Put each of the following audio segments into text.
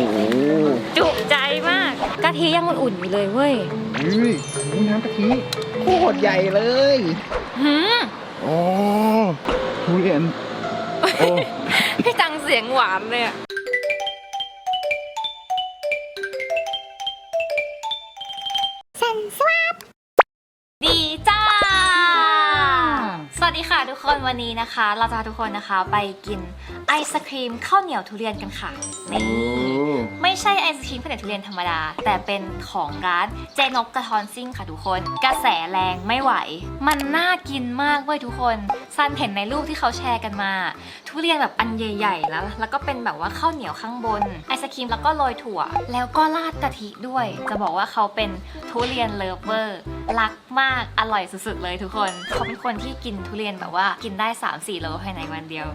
โอ้โหจุใจมากกะทิยังอุ่นๆอยู่เลยเว้ยอุ้ยนี่น้ำกะทิโคตรใหญ่เลยหืมโอ้ทุเรียนโอ้ พี่ตังเสียงหวานเลยอะ ทุกคนวันนี้นะคะ เราจะพาทุกคนนะคะไปกินไอศครีมข้าวเหนียวทุเรียนกันค่ะนี่ไม่ใช่ไอศครีมข้าวเหนียวทุเรียนธรรมดา แต่เป็นของร้านเจนกกระทอนซิ่งค่ะทุกคน กระแสแรงไม่ไหว มันน่ากินมากเว้ยทุกคนซันเห็นในรูปที่เขาแชร์กันมา ทุเรียนแบบอันใหญ่ ๆ แล้ว แล้วก็เป็นแบบว่าข้าวเหนียวข้างบนไอศครีมแล้วก็โรยถั่ว แล้วก็ราดกะทิด้วย จะบอกว่าเขาเป็นทุเรียนเลิฟเวอร์ รักมากอร่อยสุดๆเลยทุกคน เขาเป็นคนที่กินทุเรียนแบบว่ากินได้ 3-4 โลภายในวันเดียว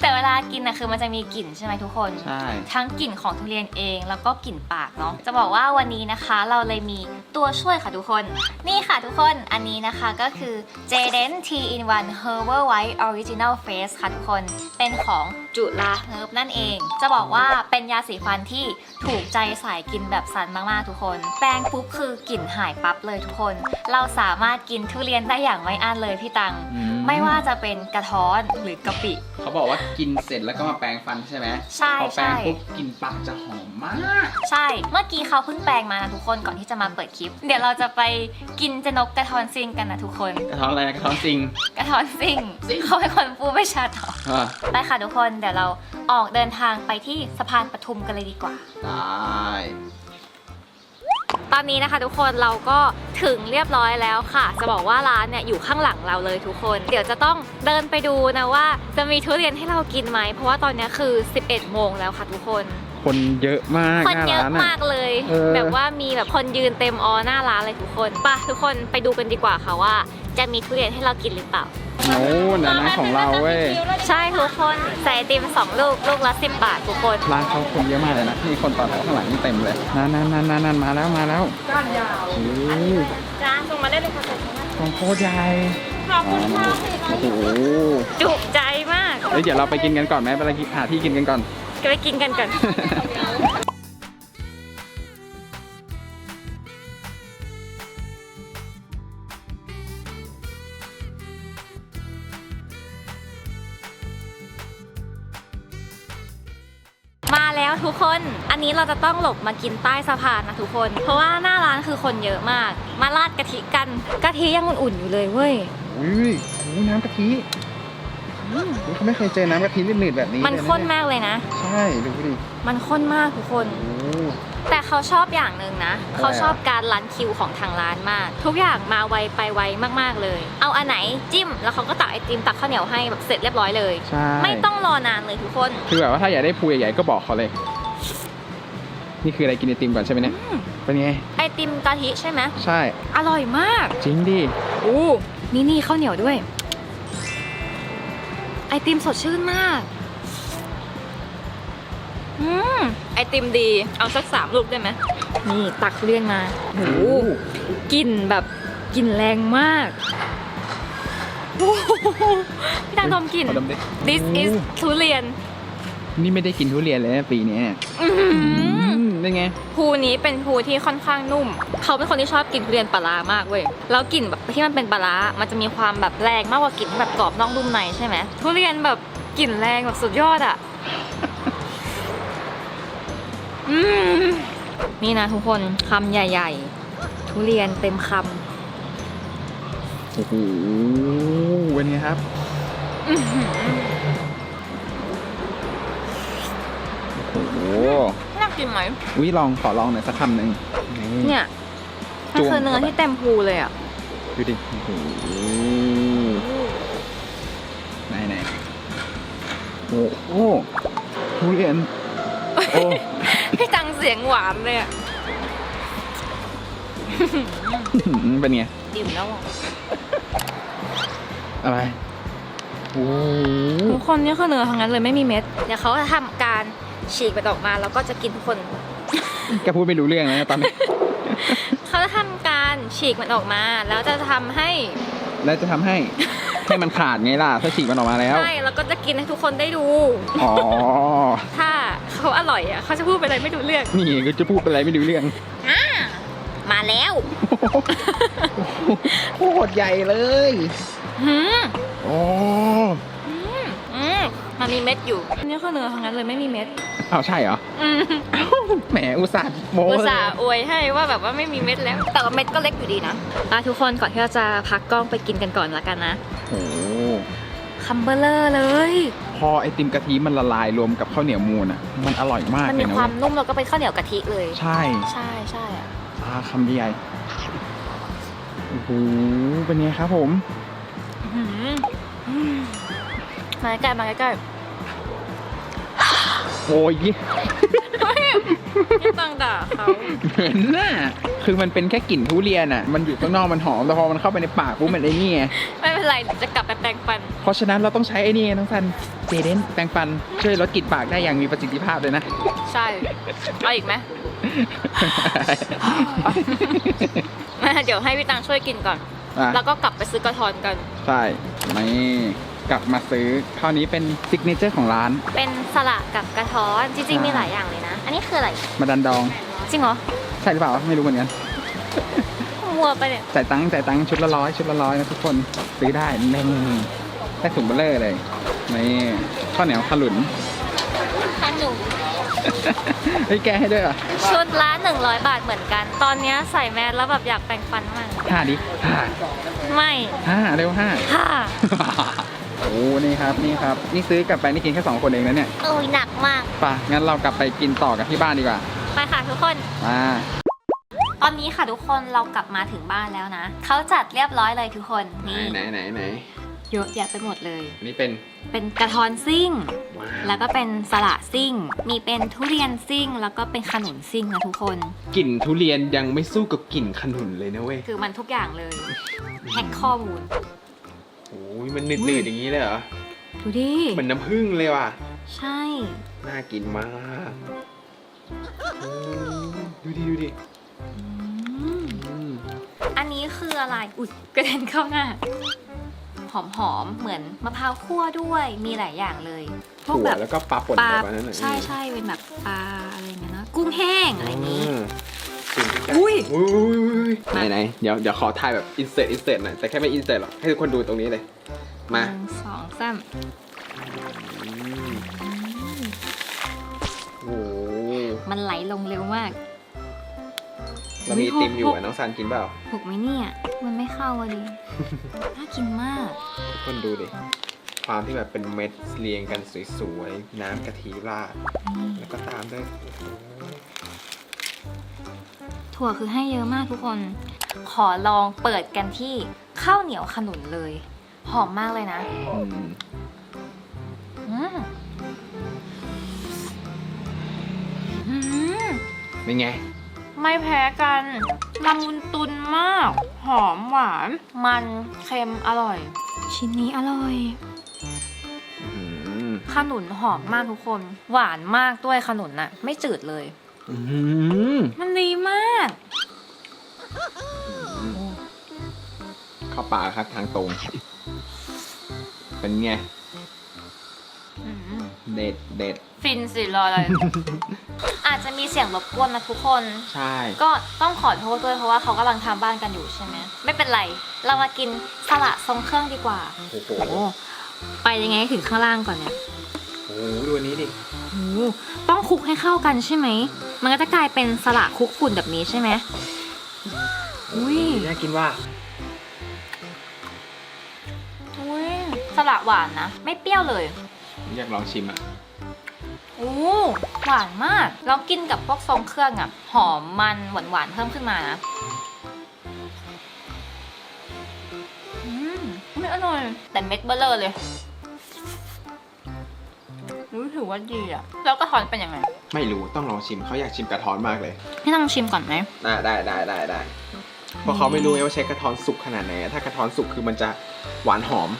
แต่เวลากินนะคือมันจะมีกลิ่นใช่ไหมทุกคน ใช่ ทั้งกลิ่นของทุเรียนเองแล้วก็กลิ่นปากเนาะจะบอกว่าวันนี้นะคะเราเลยมีตัวช่วยค่ะทุกคน นี่ค่ะทุกคนอันนี้นะคะก็คือ j d e n T in 1 Herbal White Original Face ค่ะทุกคนเป็นของจุฬาเฮิร์บนั่นเอง จะบอกว่าเป็นยาสีฟันที่ถูกใจสายกินแบบสันมากๆทุกคน แปรงปุ๊บคือกลิ่นหายปั๊บเลยทุกคน เราสามารถกินทุเรียนได้อย่างไม่อั้นเลยพี่ตังอืไม่ว่าจะเป็นกระท้อนหรือกะปิ เขาบอกว่ากินเสร็จแล้วก็มาแปรงฟันใช่ไหมใช่พอแปรงใช่ ปุ๊บกลินปากจะหอมมาก ใช่ เมื่อกี้เขาเพิ่งแปลงมานะทุกคนก่อนที่จะมาเปิดคลิป เดี๋ยวเราจะไปกินเจนกกระทอนซิงกันนะทุกคน กระท้อนอะไรนะกระท้อนจริงกระทอนซิงซิ่งเขาเป็นคนพูดไม่ชัดหรออะไปค่ะทุกคนเดี๋ยวเราออกเดินทางไปที่สะพานปทุมกันเลยดีกว่า ได้ ตอนนี้นะคะทุกคนเราก็ถึงเรียบร้อยแล้วค่ะ จะบอกว่าร้านเนี่ยอยู่ข้างหลังเราเลยทุกคน เดี๋ยวจะต้องเดินไปดูนะว่าจะมีทุเรียนให้เรากินไหม เพราะว่าตอนนี้คือ 11 โมงแล้วค่ะทุกคน คนเยอะมากคนหน้าเยอะร้านอะมากเลยเออแบบว่ามีแบบคนยืนเต็มออหน้าร้านเลยทุกคนไปะทุกคนไปดูกันดีกว่าค่ะว่า จะมีทุเรียนให้เรากินหรือเปล่าโอ้นอันนั้นของเราเว้ย ใช่ทุกคนใส่ไอติมสองลูก ลูกละสิบบาททุกคน ร้านเขาคนเยอะมากเลยนะนี่คนต่อแถวข้างหลังนี่เต็มเลยนั่นนั่นนั่นนั่นนั่นมาแล้วมาแล้วก้านยาวโอ้ จ้าส่งมาได้เลยค่ะของโคตรใหญ่ขอบคุณค่ะโอ้โหจุใจมากเฮ้ยเดี๋ยวเราไปกินกันก่อนไหมไปหาที่กินกันก่อน ก็ไปกินกันก่อน คน อันนี้เราจะต้องหลบมากินใต้สะพานนะทุกคน เพราะว่าหน้าร้านคือคนเยอะมาก มาราดกะทิกัน กะทิยังอุ่นๆอยู่เลยเว้ยอุ้ยโอ้น้ำกะทิอุ๊ยเขาไม่เคยเจอน้ำกะทิหนืดๆแบบนี้ มันเลยะข้นเยมากเลยนะ ใช่ดูดิมันข้นมากทุกคนโอ้แต่เขาชอบอย่างหนึ่งนะอะไรอะเขาชอบการรันคิวของทางร้านมาก ทุกอย่างมาไวไปไวมากๆเลย เอาอันไหนจิ้ม แล้วเขาก็ตักไอติมตักข้าวเหนียวให้แบบเสร็จเรียบร้อยเลยใช่ไม่ต้องรอนานเลยทุกคน คือแบบว่าถ้าอยากได้ภูใหญ่ๆก็บอกเขาเลย นี่คืออะไรกินไอติมก่อนใช่ไหมเนี่ย อืมเป็นไง ไอติมกะทิใช่ไหมใช่ อร่อยมาก จริงดิ อู้นี่นี่ข้าวเหนียวด้วย ไอติมสดชื่นมาก อืม ไอติมดี เอาสักสามลูกได้ไหม นี่ตักทุเรียนมาโอ้โหกลิ่นแบบกลิ่นแรงมากโอ้โหพี่ตังดมกลิ่น ขอดมดิ this is ทุเรียน นี่ไม่ได้กินทุเรียนเลยนะปีนี้อื้อหืออืม เป็นไง ภูนี้เป็นภูที่ค่อนข้างนุ่ม เขาเป็นคนที่ชอบกินทุเรียนปลาร้ามากเว้ย แล้วกลิ่นแบบที่มันเป็นปลาร้ามันจะมีความแบบแรงมากกว่ากลิ่นที่แบบกรอบนอกนุ่มในใช่ไหมทุเรียนแบบกลิ่นแรงแบบสุดยอดอะอืมนี่นะทุกคนคำใหญ่ ๆ ทุเรียนเต็มคโอ้โหเป็นไงครับำอื้อหือโอ้โหน่า กินไหมวิลองขอลองหน่อยสักคำหนึ่งนี่เนี่ยมันคือเนื้อที่เต็มภูเลยอะ ดูดิโอ้โหไหนไหนโอ้โหทุเรียนโอ้พี่ตังเสียงหวานเลยอะ เป็นไง ดิ่มแล้วอะอะไรโอ้โหทุกคนนี่คือเนื้อทั้งนั้นเลยไม่มีเม็ด เดี๋ยวเขาจะทำการ ฉีกมันออกมาแล้วก็จะกินทุกคน แกพูดไม่รู้เรื่องนะตอนนี้ เขาจะทำการฉีกมันออกมา แล้วจะทำให้แล้วจะทำให้ ให้มันขาดไงล่ะ ถ้าฉีกมันออกมาแล้ว ใช่แล้วก็จะกินให้ทุกคนได้ดู อ๋อ ถ้าเขาอร่อยอะเขาจะพูดไปอะไรไม่ดูเรื่องนี่ก็จะพูดอะไรไม่ดูเรื่องอ่ามาแล้วโคตรใหญ่เลยหืมโอ้อืมมันมีเม็ดอยู่นี่ข้าวเนื้อทั้งนั้นเลยไม่มีเม็ดเอาใช่เหรออืมแหมอุตส่าห์โม้อุตเลยส่าห์อวยให้ว่าแบบว่าไม่มีเม็ดแล้ว แต่ว่าเม็ดก็เล็กอยู่ดีนะอะทุกคนก่อนที่เราจะพักกล้องไปกินกันก่อนละกันนะโอ้คัมเบอร์เลอร์เลย พอไอติมกะทิมันละลายรวมกับข้าวเหนียวมูนอะ มันอร่อยมากมันเลมียนะความเว้ยนุ่มแล้วก็เป็นข้าวเหนียวกะทิเลย ใช่ใช่ใช่อะอ่าคำใหญ่โอ้โหเป็นไงครับผม อื้อหืออืมมาใกล้ๆมาใกล้ โอ้ยๆนี่ตังด่าเขาเหม็นน่ะคือมันเป็นแค่กลิ่นทุเรียนอะ มันอยู่ข้างนอกมันหอมแต่พอมันเข้าไปในปากปุ๊บมันไอ้นี่ไงไม่เป็นไรเดี๋ยวจะกลับไปแปรงฟัน เพราะฉะนั้นเราต้องใช้ไอ้นี่ไงน้องซันเจเดนแปรงฟันช่วยลดกลิ่นปากได้อย่างมีประสิทธิภาพเลยนะ ใช่ เอาอีกไหมเดี๋ยวให้พี่ตังช่วยกินก่อนอะแล้วก็กลับไปซื้อกระทอนกัน ใช่ นี่ กลับมาซื้อคราวนี้เป็นซิกเนเจอร์ของร้าน เป็นสลัดกับกระท้อนจริงๆมีหลายอย่างเลยนะ อันนี้คืออะไรมาดันดอง จริงเหรอใช่หรือเปล่าไม่รู้เหมือนกันมัวไปเนี่ยจ่ายตังค์จ่ายตังค์ชุดละร้อยชุดละร้อยนะทุกคนซื้อได้แน่งได้ถุงเบลเลอร์เลยนี่ข้าวเหนียวขลุนขนมเฮ้ยแกให้ด้วยเหรอชุดละ100 บาทเหมือนกัน ตอนเนี้ยใส่แมสแล้วแบบอยากแปรงฟันมากห้าดิห้าไม่ห้าเร็วห้าค่ะ โอ้นี่ครับนี่ครับนี่ซื้อกลับไปนี่กินแค่สองคนเองนะเนี่ยโอ้ยหนักมากไป่ะงั้นเรากลับไปกินต่อกันที่บ้านดีกว่าไปค่ะทุกคน มาตอนนี้ค่ะทุกคนเรากลับมาถึงบ้านแล้วนะเขาจัดเรียบร้อยเลยทุกคนไหนนี่ไหนไหนไหนเยอะแยะไปหมดเลย อันนี้เป็นเป็นกระทอนซิ่ง ว้าแล้วก็เป็นสละซิ่ง มีเป็นทุเรียนซิ่ง แล้วก็เป็นขนุนซิ่งนะทุกคน กลิ่นทุเรียนยังไม่สู้กับกลิ่นขนุนเลยนะเว้ย คือมันทุกอย่างเลยแฮกข้อมูล โอ้ยมันหนืดๆอย่างนี้เลยเหรอ ดูดิ เหมือนน้ำผึ้งเลยว่ะ ใช่ น่ากินมากอืมดูดิดูดิอืมอืมอันนี้คืออะไร อุ๊ยกระเด็นเข้าหน้า หอมหอมๆเหมือนมะพร้าวคั่วด้วย มีหลายอย่างเลย พวกถั่วแบบแล้วก็ปลาป่นปลาแบบนั้นน่ะใช่ใช่เป็นแบบปลาอะไรอย่างเงี้ยนะกุ้งแห้งอะไรอย่างงี้ม กินใกล้ๆอุ้ย อุ้ยไหนไหนเดี๋ยวเดี๋ยวขอถ่ายแบบอินเสิร์ตอินเสิร์ตหน่อยแต่แค่ไม่อินเสิร์ตหรอกให้ทุกคนดูตรงนี้เลย มา หนึ่งสองสามอืมโอ้โหมันไหลลงเร็วมาก เรามีไอติมอยู่อะน้องซันกินเปล่าถูกไหมเนี่ย มันไม่เข้าอะดิ น่ากินมาก ทุกคนดูดิ ความที่แบบเป็นเม็ดเรียงกันสวยๆ น้ำกะทิราด แล้วก็ตามด้วยโอ้โห ถั่วคือให้เยอะมากทุกคน ขอลองเปิดกันที่ข้าวเหนียวขนุนเลย หอมมากเลยนะอืมอืมอืมเป็นไง ไม่แพ้กันละมุนตุนมาก หอมหวาน มันเค็มอร่อย ชิ้นนี้อร่อยอืมขนุนหอมมากทุกคน หวานมากด้วยขนุนน่ะ ไม่จืดเลย อืมมันดีมาก เข้าป่ากครับทางตรง เป็นไงอืมเด็ดเด็ดฟินสิรออะไร อาจจะมีเสียงรบกวนนะทุกคน ใช่ ก็ต้องขอโทษด้วยเพราะว่าเขากำลังทำบ้านกันอยู่ใช่ไหม ไม่เป็นไร เรามากินสละทรงเครื่องดีกว่า โอ้โหโอ้ไปยังไงให้ถึงข้างล่างก่อนเนี่ย โอ้โหดูอันนี้ดิ โอ้ต้องคลุกให้เข้ากันใช่ไหม มันก็จะกลายเป็นสละคลุกฝุ่นแบบนี้ใช่ไหมอุ้ยน่ากินว่าอุ้ยสละหวานนะ ไม่เปรี้ยวเลยอยากลองชิมอะโอ้หวานมาก แล้วกินกับพวกทรงเครื่องอะ หอมมันหวานหวานๆเพิ่มขึ้นมานะอืมไม่อร่อยแต่เม็ดเบลเลอร์เลย รู้ถือว่าดีอะ แล้วกระท้อนเป็นยังไงไม่รู้ต้องลองชิมเขาอยากชิมกระท้อนมากเลยให้ลองชิมก่อนไหมได้ได้ได้ได้ได้เพราะเขาไม่รู้ไงว่าใช้กระท้อนสุกขนาดไหนถ้ากระท้อนสุกคือมันจะหวานหอม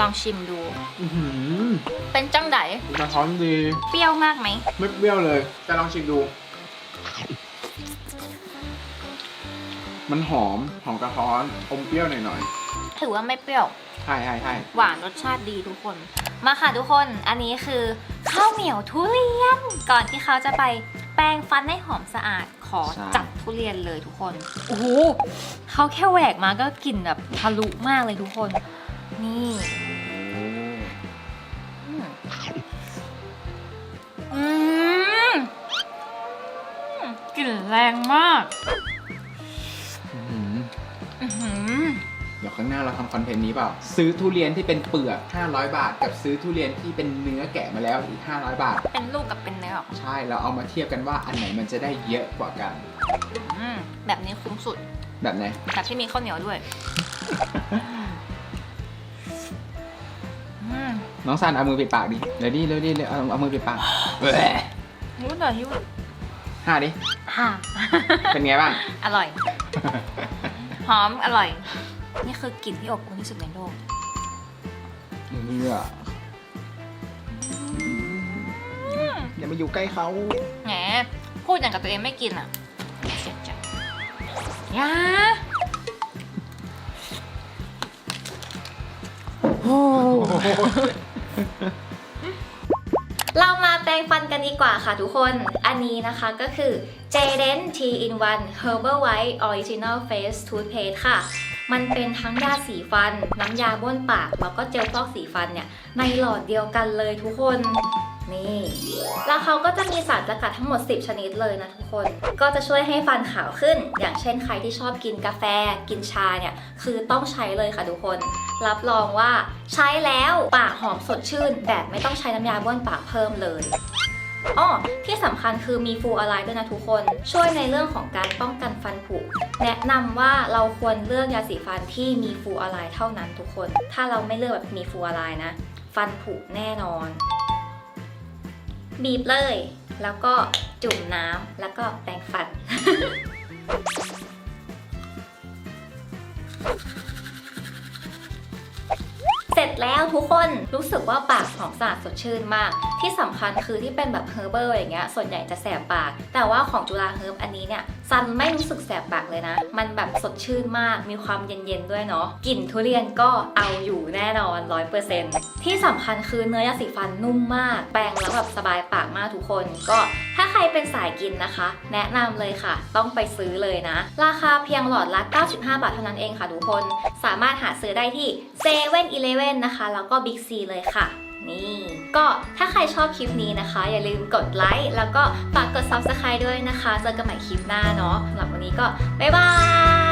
ลองชิมดู อื้อหือเป็นจังไดกระท้อนดี เปรี้ยวมากไหม ไม่เปรี้ยวเลยจะลองชิมดู มันหอม หอมกระท้อน อมเปรี้ยวหน่อย ถือว่าไม่เปรี้ยว ใช่ใช่ใช่หวานรสชาติดีทุกคน มาค่ะทุกคน อันนี้คือข้าวเหนียวทุเรียน ก่อนที่เขาจะไปแปรงฟันให้หอมสะอาด ขอจับทุเรียนเลยทุกคน โอ้โหเขาแค่แหวกมาก็กลิ่นแบบทะลุมากเลยทุกคน นี่โอ้อืมอืมกลิ่นแรงมาก อื้อหืออื้อหือเดี๋ยวข้างหน้าเราทำคอนเทนต์นี้เปล่า ซื้อทุเรียนที่เป็นเปลือก 500 บาท กับซื้อทุเรียนที่เป็นเนื้อแกะมาแล้วอีก 500 บาท เป็นลูกกับเป็นเนื้อเหรอใช่เราเอามาเทียบกันว่าอันไหนมันจะได้เยอะกว่ากัน อืมแบบนี้คุ้มสุด แบบไหนแบบที่มีข้าวเหนียวด้วย อืมน้องซันเอามือปิดปากดิเร็วดิเร็วดิเร็วเอาเอามือปิดปากแหวะรู้หน่อยหิวห้าดิค่ะเป็นไงบ้าง อร่อย หอมอร่อย นี่คือกลิ่นที่อบอุ่นที่สุดในโลกเนื้ออย่ามาอยู่ใกล้เขาแหมพูดอย่างกับตัวเองไม่กินอะเสียใจยาโอ้เรามาแปรงฟันกันดีกว่าค่ะทุกคน อันนี้นะคะก็คือ j d e n T in 1 Herbal White Original Face Toothpaste ค่ะ มันเป็นทั้งยาสีฟัน น้ำยาบ้วนปาก แล้วก็เจลฟอกสีฟันเนี่ย ในหลอดเดียวกันเลยทุกคนนี่ แล้วเขาก็จะมีสารสกัดทั้งหมด 10 ชนิดเลยนะทุกคน ก็จะช่วยให้ฟันขาวขึ้น อย่างเช่นใครที่ชอบกินกาแฟ กินชาเนี่ย คือต้องใช้เลยค่ะทุกคน รับรองว่าใช้แล้วปากหอมสดชื่น แบบไม่ต้องใช้น้ำยาบ้วนปากเพิ่มเลย อ้อที่สำคัญคือมีฟูอะไรด้วยนะทุกคน ช่วยในเรื่องของการป้องกันฟันผุ แนะนำว่าเราควรเลือกยาสีฟันที่มีฟูอะไรเท่านั้นทุกคน ถ้าเราไม่เลือกแบบมีฟูอะไรนะ ฟันผุแน่นอน บีบเลย แล้วก็จุ่มน้ำแล้วก็แปรงฟันเสร็ จแล้วทุกคนรู้สึกว่าปากหอมสะอาดสดชื่นมาก ที่สำคัญคือที่เป็นแบบเฮอร์เบอร์อย่างเงี้ยส่วนใหญ่จะแสบปาก แต่ว่าของจุฬาเฮิร์บอันนี้เนี่ยซันไม่รู้สึกแสบปากเลยนะ มันแบบสดชื่นมากมีความเย็นๆด้วยเนาะกลิ่นทุเรียนก็เอาอยู่แน่นอน100%ที่สำคัญคือเนื้อยาสีฟันนุ่มมาก แปรงแล้วแบบสบายปากมากทุกคนก็ ใครเป็นสายกินนะคะ แนะนำเลยค่ะ ต้องไปซื้อเลยนะ ราคาเพียงหลอดละ 95 บาทเท่านั้นเองค่ะทุกคน สามารถหาซื้อได้ที่7 e เ e ่ e อนะคะ แล้วก็ Big C เลยค่ะนี่ก็ถ้าใครชอบคลิปนี้นะคะ อย่าลืมกดไลค์แล้วก็ฝากกด Subscribe ด้วยนะคะ เจอกันใหม่คลิปหน้าเนาะสำหรับวันนี้ก็ บ๊ายบาย